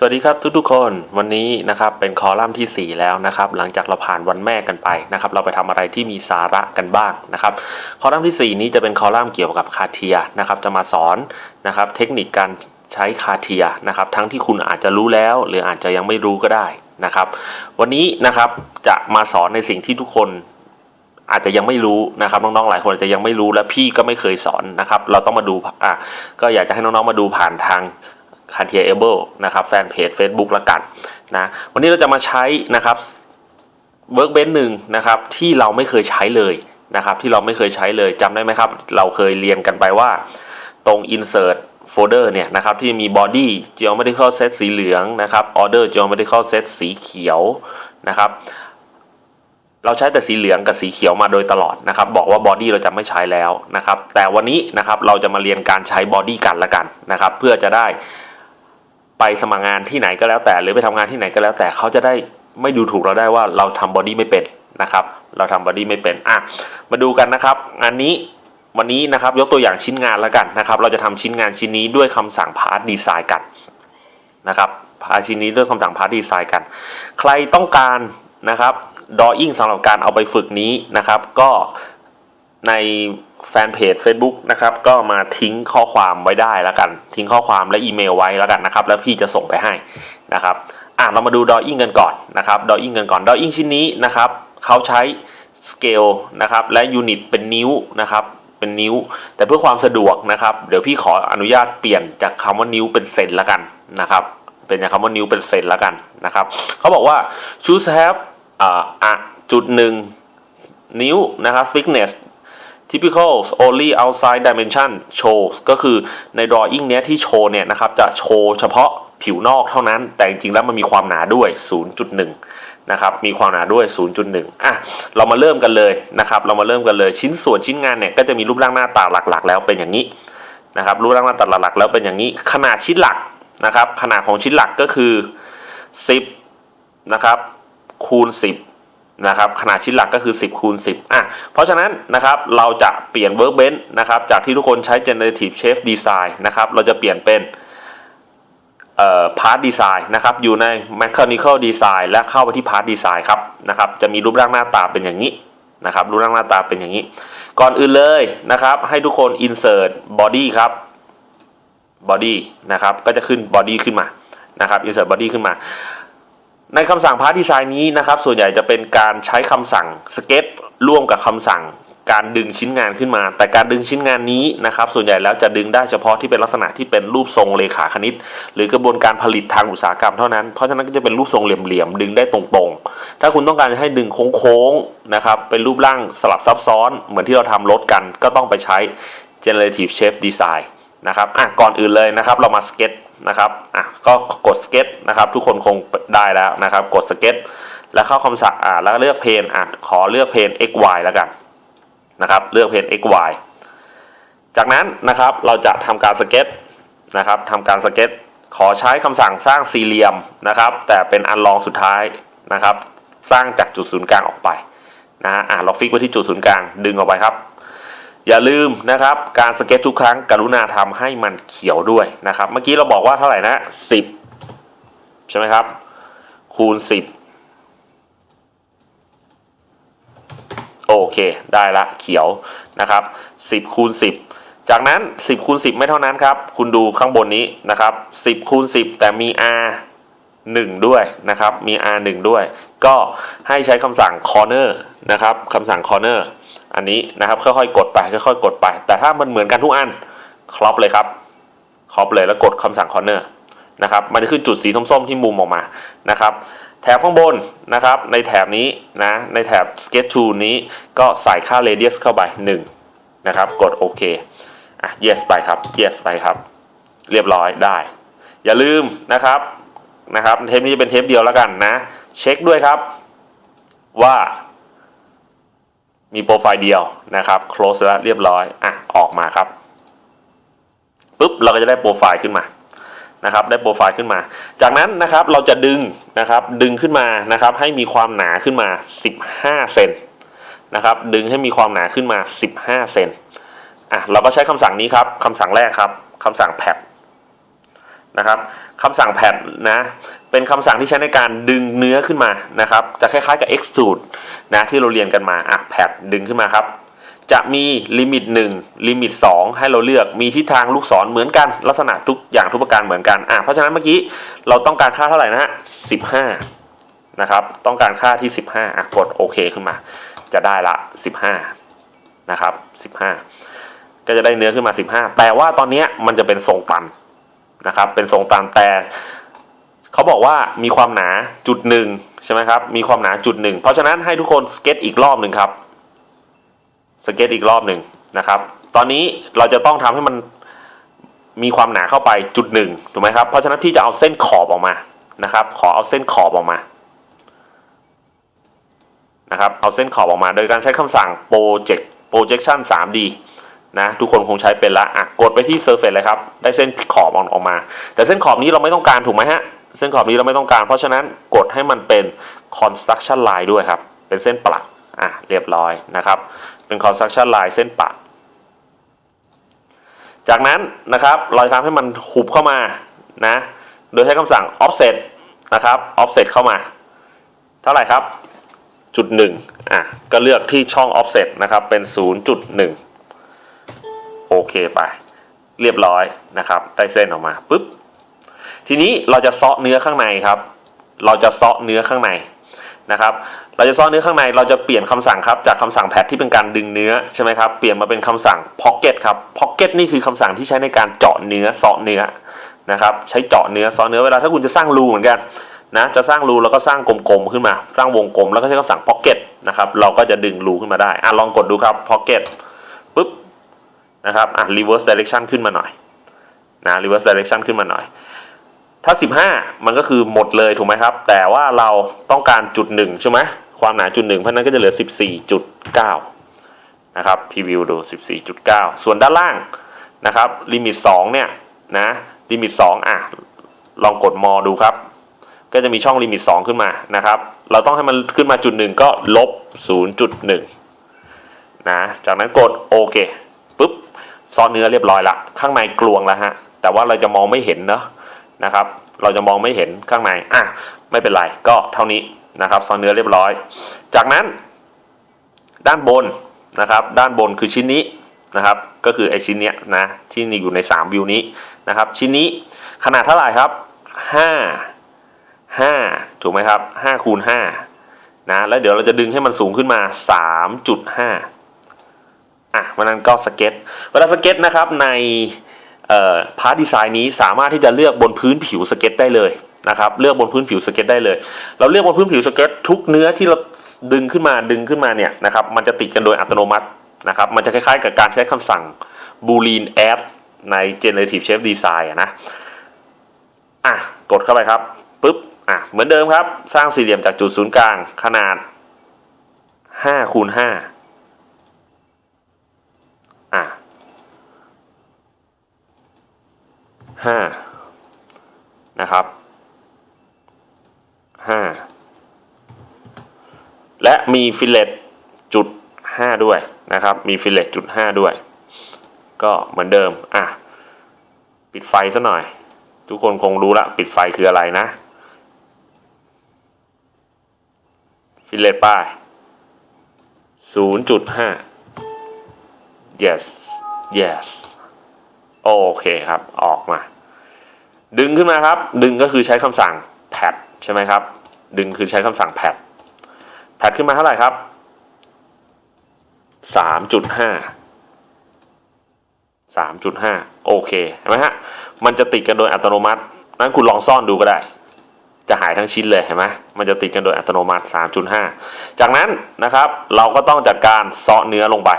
สวัสดีครับทุกๆคนวันนี้นะครับเป็นคอลัมน์ที่ 4 แล้วนะครับ หลังจากเราผ่านวันแม่กันไปนะครับ เราไปทำอะไรที่มีสาระกันบ้างนะครับ คอลัมน์ที่ 4 นี้จะเป็นคอลัมน์เกี่ยวกับคาเทียนะครับ จะมาสอนนะครับ เทคนิคการใช้คาเทียนะครับ ทั้งที่คุณอาจจะรู้แล้ว หรืออาจจะยังไม่รู้ก็ได้นะครับ วันนี้นะครับจะมาสอนในสิ่งที่ทุกคนอาจจะยังไม่รู้นะครับน้องๆหลายคนอาจจะยังไม่รู้และพี่ก็ไม่เคยสอนนะครับ เราต้องมาดูอะก็อยากจะให้น้องๆมาดูผ่านทาง c a r t i e r Able นะครับแฟนเพจ Facebook ละกันนะวันนี้เราจะมาใช้นะครับ Workbench หนึ่งนะครับที่เราไม่เคยใช้เลยนะครับที่เราไม่เคยใช้เลยจำได้ไหมครับ เราเคยเรียนกันไปว่าตรง Insert Folder เนี่ยนะครับที่มี Body Geometrical Set สีเหลืองนะครับ Order Geometrical Set สีเขียวนะครับเราใช้แต่สีเหลืองกับสีเขียวมาโดยตลอดนะครับบอกว่าบอดี้เราจะไม่ใช้แล้วนะครับแต่วันนี้นะครับเราจะมาเรียนการใช้บอดี้กันละกันนะครับเพื่อจะได้ ไปสมัครงานที่ไหนก็แล้วแต่ หรือไปทำงานที่ไหนก็แล้วแต่เขาจะได้ไม่ดูถูกเราได้ว่าเราทำบอดี้ไม่เป็นนะครับ เราทำบอดี้ไม่เป็นอะมาดูกันนะครับ งานนี้วันนี้นะครับยกตัวอย่างชิ้นงานและกันนะครับ เราจะทำชิ้นงานชิ้นนี้ด้วยคำสั่งพาร์ทดีไซน์กันนะครับพาร์ทชิ้นนี้ด้วยคำสั่งพาร์ทดีไซน์กัน ใครต้องการนะครับดออิ่งสำหรับการเอาไปฝึกนี้นะครับ ก็ใน แฟนเพจ Facebook นะครับ ก็มาทิ้งข้อความไว้ได้แล้วกัน ทิ้งข้อความและอีเมลไว้แล้วกันนะครับ แล้วพี่จะส่งไปให้นะครับอะเรามาดูดออิ่งกันก่อนนะครับดออิ่งกันก่อนดออิ่งชิ้นนี้นะครับเขาใช้สเกลนะครับและยูนิตเป็นนิ้วนะครับเป็นนิ้ว แต่เพื่อความสะดวกนะครับ เดี๋ยวพี่ขออนุญาตเปลี่ยนจากคำว่านิ้วเป็นเซนละกันนะครับ เป็นจากคำว่านิ้วเป็นเซนละกันนะครับเขาบอกว่า choose have อ่าอะจุดหนึ่งนิ้วนะครับ thickness typical only outside dimension shows ก็คือใน drawing เนี้ยที่โชว์เนี่ยนะครับจะโชว์เฉพาะผิวนอกเท่านั้น แต่จริงๆแล้วมันมีความหนาด้วย 0.1 นะครับ มีความหนาด้วย 0.1 อะ เรามาเริ่มกันเลยนะครับ เรามาเริ่มกันเลย ชิ้นส่วนชิ้นงานเนี่ยก็จะมีรูปร่างหน้าตาหลักๆ แล้วเป็นอย่างนี้นะครับ รูปร่างหน้าตาหลักๆ แล้วเป็นอย่างนี้ ขนาดชิ้นหลักนะครับ ขนาดของชิ้นหลักก็คือ 10 นะครับ คูณ 10 นะครับขนาดชิ้นหลักก็คือ 10คูณ10อะเพราะฉะนั้นนะครับเราจะเปลี่ยน workbench นะครับจากที่ทุกคนใช้ generative shape design นะครับเราจะเปลี่ยนเป็นเอ่อ part design นะครับอยู่ใน mechanical design และเข้าไปที่ part design ครับนะครับจะมีรูปร่างหน้าตาเป็นอย่างนี้นะครับรูปร่างหน้าตาเป็นอย่างนี้ ก่อนอื่นเลยนะครับให้ทุกคน insert body ครับ body นะครับก็จะขึ้น body ขึ้นมานะครับ insert body ขึ้นมา ในคำสั่ง part design นี้นะครับ ส่วนใหญ่จะเป็นการใช้คำสั่ง sketch ร่วมกับคำสั่งการดึงชิ้นงานขึ้นมา แต่การดึงชิ้นงานนี้นะครับ ส่วนใหญ่แล้วจะดึงได้เฉพาะที่เป็นลักษณะที่เป็นรูปทรงเลขาคณิต หรือกระบวนการผลิตทางอุตสาหกรรมเท่านั้น เพราะฉะนั้นก็จะเป็นรูปทรงเหลี่ยมๆดึงได้ตรงๆ ถ้าคุณต้องการให้ดึงโค้งๆนะครับเป็นรูปร่างสลับซับซ้อน เหมือนที่เราทำรถกัน ก็ต้องไปใช้ generative shape design นะครับอะก่อนอื่นเลยนะครับ เรามาสเก็ต นะครับอะก็กดสเก็ตนะครับ ทุกคนคงได้แล้วนะครับ กดสเก็ตแล้วเข้าคำสั่งอะแล้วเลือกเพนอะขอเลือกเพน x y แล้วกันนะครับ เลือกเพน x y จากนั้นนะครับเราจะทำการสเก็ตนะครับทำการสเก็ตขอใช้คำสั่งสร้างสี่เหลี่ยมนะครับ แต่เป็นอันรองสุดท้ายนะครับ สร้างจากจุดศูนย์กลางออกไปนะฮะอะเราฟิกไว้ที่จุดศูนย์กลางดึงออกไปครับ อย่าลืมนะครับ การสเก็ตทุกครั้งกรุณาทำให้มันเขียวด้วยนะครับ เมื่อกี้เราบอกว่าเท่าไหร่นะสิบใช่ไหมครับ คูณสิบโอเคได้ละเขียวนะครับสิบคูณสิบจากนั้นสิบคูณสิบไม่เท่านั้นครับ คุณดูข้างบนนี้นะครับสิบคูณสิบแต่มี r หนึ่งด้วยนะครับ มี r หนึ่งด้วย ก็ให้ใช้คำสั่ง corner นะครับคำสั่ง corner อันนี้นะครับค่อยๆกดไปค่อยๆกดไป แต่ถ้ามันเหมือนกันทุกอันครอปเลยครับครอปเลยแล้วกดคำสั่ง corner นะครับมันจะขึ้นจุดสีส้มๆที่มุมออกมานะครับแถบข้างบนนะครับในแถบนี้นะในแถบ sketch tool นี้ก็ใส่ค่า radius เข้าไป1นะครับกดโอเคอะ yes ไปครับ yes ไปครับ เรียบร้อยได้ อย่าลืมนะครับนะครับเทปนี้จะเป็นเทปเดียวแล้วกันนะ เช็คด้วยครับว่า มีโปรไฟล์เดียวนะครับ close แล้วเรียบร้อย อะ ออกมาครับ ปุ๊บ เราก็จะได้โปรไฟล์ขึ้นมา นะครับ ได้โปรไฟล์ขึ้นมา จากนั้นนะครับ เราจะดึงนะครับ ดึงขึ้นมานะครับ ให้มีความหนาขึ้นมา 15 เซนนะครับ ดึงให้มีความหนาขึ้นมา 15 เซนอะ เราก็ใช้คำสั่งนี้ครับ คำสั่งแรกครับ คำสั่ง pad นะครับคำสั่งแพดนะเป็นคำสั่งที่ใช้ในการดึงเนื้อขึ้นมานะครับ จะคล้ายๆกับ extrude นะที่เราเรียนกันมาอะแพดดึงขึ้นมาครับ จะมีลิมิต1ลิมิต2ให้เราเลือกมีทิศทางลูกศรเหมือนกันลักษณะทุกอย่างทุกประการเหมือนกันอะเพราะฉะนั้นเมื่อกี้เราต้องการค่าเท่าไหร่นะฮะ15นะครับ ต้องการค่าที่ 15อะกดโอเคขึ้นมา จะได้ละ 15 นะครับ 15 ก็จะได้เนื้อขึ้นมา 15 แต่ว่าตอนนี้มันจะเป็นทรงตัน นะครับ เป็นทรงตันแต่เขาบอกว่ามีความหนาจุดหนึ่งใช่ไหมครับ มีความหนาจุดหนึ่งเพราะฉะนั้นให้ทุกคนสเก็ตอีกรอบหนึ่งครับ สเก็ตอีกรอบหนึ่งนะครับ ตอนนี้เราจะต้องทำให้มันมีความหนาเข้าไปจุดหนึ่งถูกไหมครับ เพราะฉะนั้นพี่จะเอาเส้นขอบออกมานะครับ ขอเอาเส้นขอบออกมานะครับ เอาเส้นขอบออกมา โดยการใช้คำสั่ง project projection 3D นะทุกคนคงใช้เป็นละอะกดไปที่ surface เลยครับได้เส้นขอบออกมา แต่เส้นขอบนี้เราไม่ต้องการถูกไหมฮะเส้นขอบนี้เราไม่ต้องการ เพราะฉะนั้นกดให้มันเป็น construction line ด้วยครับ เป็นเส้นประอะเรียบร้อยนะครับ เป็น construction line เส้นปะจากนั้นนะครับเราจะทำให้มันหุบเข้ามานะโดยใช้คำสั่ง offset นะครับ offset เข้ามา เท่าไหร่ครับจุดหนึ่งอะก็เลือกที่ช่อง offset นะครับเป็น 0.1 เคไป เรียบร้อยนะครับ ได้เส้นออกมาปุ๊บทีนี้เราจะเซาะเนื้อข้างในครับ เราจะเซาะเนื้อข้างในนะครับ เราจะซ่อเนื้อข้างในเราจะเปลี่ยนคำสั่งครับจากคำสั่งแพดที่เป็นการดึงเนื้อใช่ไหมครับเปลี่ยนมาเป็นคำสั่ง pocket ครับ pocket นี่คือคำสั่งที่ใช้ในการเจาะเนื้อเซาะเนื้อนะครับ ใช้เจาะเนื้อเซาะเนื้อเวลาถ้าคุณจะสร้างรูเหมือนกันนะจะสร้างรูแล้วก็สร้างกลมๆขึ้นมา สร้างวงกลมแล้วก็ใช้คำสั่ง pocket นะครับเราก็จะดึงรูขึ้นมาได้อะลองกดดูครับ pocket ปุ๊บ นะครับ อะ reverse direction ขึ้นมาหน่อย นะ reverse direction ขึ้นมาหน่อย ถ้า 15 มันก็คือหมดเลยถูกไหมครับ แต่ว่าเราต้องการจุดหนึ่งใช่ไหม ความหนาจุดหนึ่งเพราะนั้นก็จะเหลือ 14.9 นะครับ พรีวิวดู 14.9 ส่วนด้านล่างนะครับ ลิมิต 2 เนี่ย นะ ลิมิต 2 อะ ลองกดมอดูครับ ก็จะมีช่องลิมิต 2 ขึ้นมานะครับ เราต้องให้มันขึ้นมาจุดหนึ่งก็ลบ 0.1 นะ จากนั้นกดโอเค ซ้อนเนื้อเรียบร้อยละข้างในกลวงแล้วฮะแต่ว่าเราจะมองไม่เห็นเนาะนะครับ เราจะมองไม่เห็นข้างในอะไม่เป็นไรก็เท่านี้นะครับซอนเนื้อเรียบร้อย จากนั้น ด้านบนนะครับ ด้านบนคือชิ้นนี้นะครับ ก็คือไอชิ้นเนี้ยนะที่นี่อยู่ใน 3 วิวนี้นะครับ ชิ้นนี้ขนาดเท่าไหร่ครับ 5 5 ถูกไหมครับ5คูณ5นะแล้วเดี๋ยวเราจะดึงให้มันสูงขึ้นมา 3.5 อะวันนั้นก็สเก็ตเวลาสเก็ตนะครับในพาร์ทดีไซน์นี้สามารถที่จะเลือกบนพื้นผิวสเก็ตได้เลยนะครับเลือกบนพื้นผิวสเก็ตได้เลย เราเลือกบนพื้นผิวสเก็ตทุกเนื้อที่เราดึงขึ้นมาดึงขึ้นมาเนี่ยนะครับมันจะติดกันโดยอัตโนมัตินะครับมันจะคล้ายๆกับการใช้คำสั่ง boolean add ใน generative shape design นะอะกดเข้าไปครับปุ๊บอะเหมือนเดิมครับ สร้างสี่เหลี่ยมจากจุดศูนย์กลางขนาด5คูณ5 อะห้านะครับห้าและมีฟิลเลตจุดห้าด้วยนะครับ มีฟิลเลตจุดห้าด้วย ก็เหมือนเดิมอะปิดไฟซะหน่อย ทุกคนคงรู้ละปิดไฟคืออะไรนะ ฟิลเลตป้ายศูนย์จุดห้า yes yes โอเคครับ ออกมา ดึงขึ้นมาครับ ดึงก็คือใช้คำสั่ง pad ใช่ไหมครับ ดึงคือใช้คำสั่ง pad pad ขึ้นมาเท่าไหร่ครับสามจุดห้าสามจุดห้าโอเคเห็นไหมฮะ มันจะติดกันโดยอัตโนมัติ นั้นคุณลองซ่อนดูก็ได้ จะหายทั้งชิ้นเลยเห็นไหมมันจะติดกันโดยอัตโนมัติ 3.5 จากนั้นนะครับ เราก็ต้องจัดการเซาะเนื้อลงไป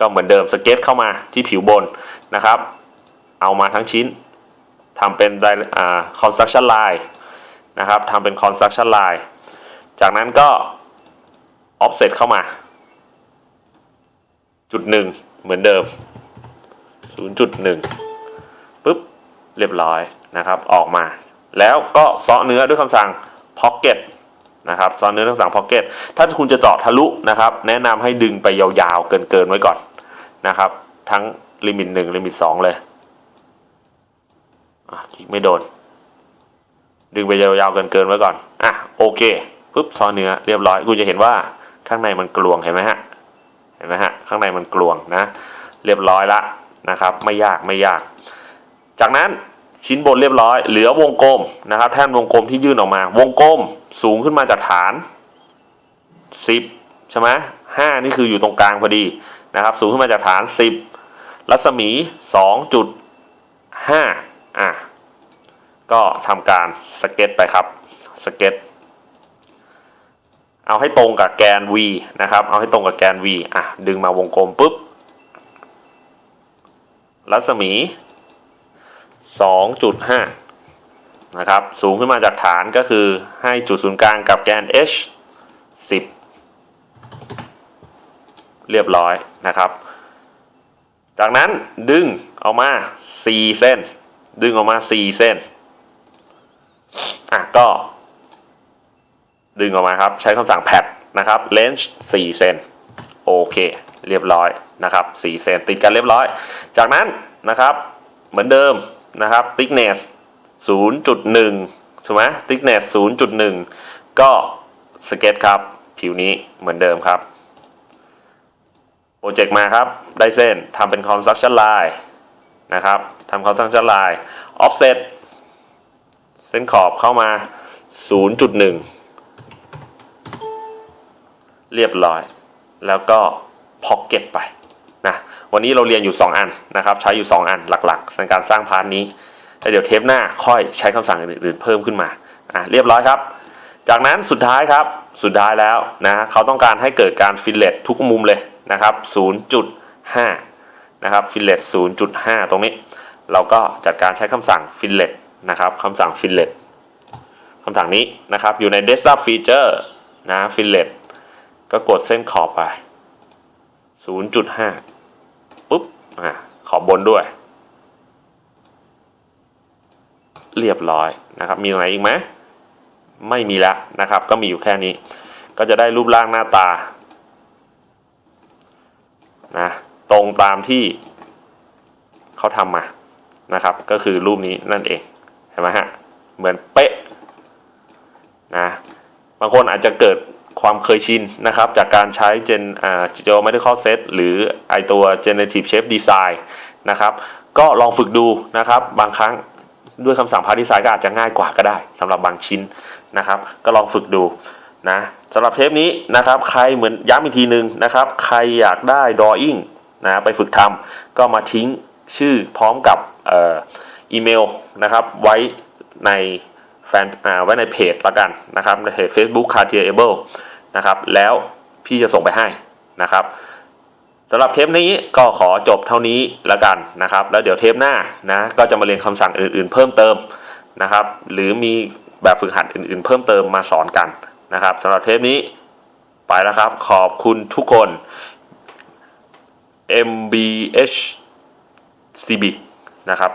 ก็เหมือนเดิมสเก็ตเข้ามาที่ผิวบนนะครับ เอามาทั้งชิ้นทำเป็นอ่า construction line นะครับทำเป็น construction line จากนั้นก็ offset เข้ามา จุดหนึ่งเหมือนเดิม 0.1ปุ๊บเรียบร้อยนะครับออกมา แล้วก็เซาะเนื้อด้วยคำสั่ง pocket นะครับซาะเนื้อด้วยคำสั่ง pocket ถ้าคุณจะเจาะทะลุนะครับ แนะนำให้ดึงไปยาวๆ เกินๆไว้ก่อนนะครับ ทั้งลิมิต1ลิมิต2เลยอะคลิกไม่โดน ดึงไปยาวๆเกินๆไว้ก่อนอะโอเคปุ๊บซอนเนื้อเรียบร้อยกูจะเห็นว่าข้างในมันกลวงเห็นไหมฮะเห็นไหมฮะข้างในมันกลวงนะ เรียบร้อยละนะครับ ไม่ยากไม่ยาก จากนั้นชิ้นบนเรียบร้อย เหลือวงกลมนะครับ แท่นวงกลมที่ยื่นออกมา วงกลม สูงขึ้นมาจากฐาน 10 ใช่ไหมห้านี่คืออยู่ตรงกลางพอดีนะครับ สูงขึ้นมาจากฐาน 10 รัศมี 2.5 อะ ก็ทำการสเก็ตไปครับ สเก็ต เอาให้ตรงกับแกน v นะครับ เอาให้ตรงกับแกน v อะ ดึงมาวงกลมปุ๊บ รัศมี 2.5 นะครับ สูงขึ้นมาจากฐานก็คือให้จุดศูนย์กลางกับแกน h 10 เรียบร้อยนะครับ จากนั้นดึงออกมา 4 เส้น ดึงออกมา 4 เส้น อะก็ ดึงออกมาครับ ใช้คำสั่งแพดนะครับ range 4เซนโอเค เรียบร้อยนะครับ4เซนติดกันเรียบร้อย จากนั้นนะครับ เหมือนเดิมนะครับ thickness 0.1 ใช่ไหม thickness 0.1 ก็สเก็ตครับ ผิวนี้เหมือนเดิมครับ โปรเจกต์มาครับ ได้เส้นทำเป็น construction line นะครับทำ construction line offset เส้นขอบเข้ามา 0.1 เรียบร้อย แล้วก็พ็อกเก็ตไปนะวันนี้เราเรียนอยู่ 2 อันนะครับ ใช้อยู่ 2 อันหลักๆในการสร้างพาร์ทนี้ แล้วเดี๋ยวเทปหน้าค่อยใช้คำสั่งอื่นๆเพิ่มขึ้นมาอะเรียบร้อยครับ จากนั้นสุดท้ายครับสุดท้ายแล้วนะเขาต้องการให้เกิดการฟิลเลตทุกมุมเลยนะครับ 0.5 นะครับฟิลเลต0.5 ตรงนี้ เราก็จัดการใช้คำสั่งฟิลเลตนะครับคำสั่งฟิลเลตคำสั่งนี้นะครับอยู่ใน desktop feature นะฟิลเลตก็กดเส้นขอบไป 0.5 ปุ๊บอะขอบบนด้วย เรียบร้อยนะครับ มีตรงไหนอีกไหมไม่มีแล้วนะครับ ก็มีอยู่แค่นี้ ก็จะได้รูปร่างหน้าตานะตรงตามที่เขาทำมานะครับ ก็คือรูปนี้นั่นเองเห็นไหมฮะเหมือนเป๊ะนะบางคนอาจจะเกิดความเคยชินนะครับ จากการใช้ Gen อ่า Geometrical Set หรือไอตัว Generative Shape Design นะครับ ก็ลองฝึกดูนะครับ บางครั้ง ด้วยคำสั่ง Part Design ก็อาจจะง่ายกว่าก็ได้สำหรับบางชิ้นนะครับ ก็ลองฝึกดูนะสำหรับเทปนี้นะครับใครเหมือนย้ำอีกทีหนึ่งนะครับ ใครอยากได้ Drawing นะไปฝึกทำก็มาทิ้งชื่อพร้อมกับอ,อีเมลนะครับไว้ในแฟนไว้ในเพจละกันนะครับในเพจ Facebook Cartier Able นะครับแล้วพี่จะส่งไปให้นะครับ สำหรับเทปนี้ก็ขอจบเท่านี้ละกันนะครับ แล้วเดี๋ยวเทปหน้านะก็จะมาเรียนคำสั่งอื่น ๆ เพิ่มเติมนะครับ หรือมีแบบฝึกหัดอื่น ๆ เพิ่มเติมมาสอนกันนะครับสำหรับเทปนี้ไปแล้วครับ ขอบคุณทุกคน MBH CB นะครับ